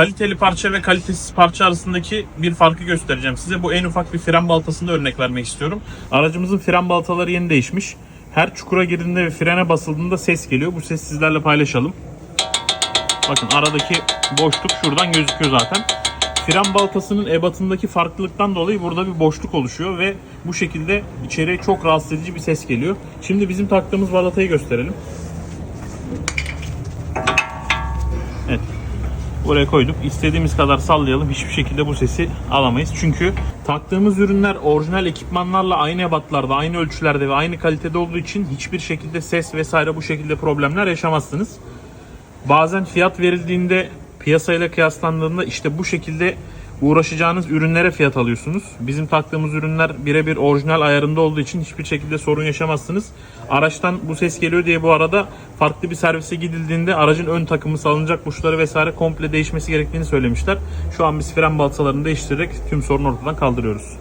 kaliteli parça ve kalitesiz parça arasındaki bir farkı göstereceğim size. Bu en ufak bir fren baltasında örnek vermek istiyorum. Aracımızın fren baltaları yeni değişmiş. Her çukura girdiğinde ve frene basıldığında ses geliyor. Bu sesi sizlerle paylaşalım. Bakın aradaki boşluk şuradan gözüküyor zaten. Fren baltasının ebatındaki farklılıktan dolayı burada bir boşluk oluşuyor ve bu şekilde içeriye çok rahatsız edici bir ses geliyor. Şimdi bizim taktığımız balatayı gösterelim. Evet. Buraya koyduk. İstediğimiz kadar sallayalım. Hiçbir şekilde bu sesi alamayız. Çünkü taktığımız ürünler orijinal ekipmanlarla aynı ebatlarda, aynı ölçülerde ve aynı kalitede olduğu için hiçbir şekilde ses vesaire bu şekilde problemler yaşamazsınız. Bazen fiyat verildiğinde piyasayla kıyaslandığında işte bu şekilde uğraşacağınız ürünlere fiyat alıyorsunuz. Bizim taktığımız ürünler birebir orijinal ayarında olduğu için hiçbir şekilde sorun yaşamazsınız. Araçtan bu ses geliyor diye bu arada farklı bir servise gidildiğinde aracın ön takımı salınacak burçları vesaire komple değişmesi gerektiğini söylemişler. Şu an biz fren baltalarını değiştirerek tüm sorunu ortadan kaldırıyoruz.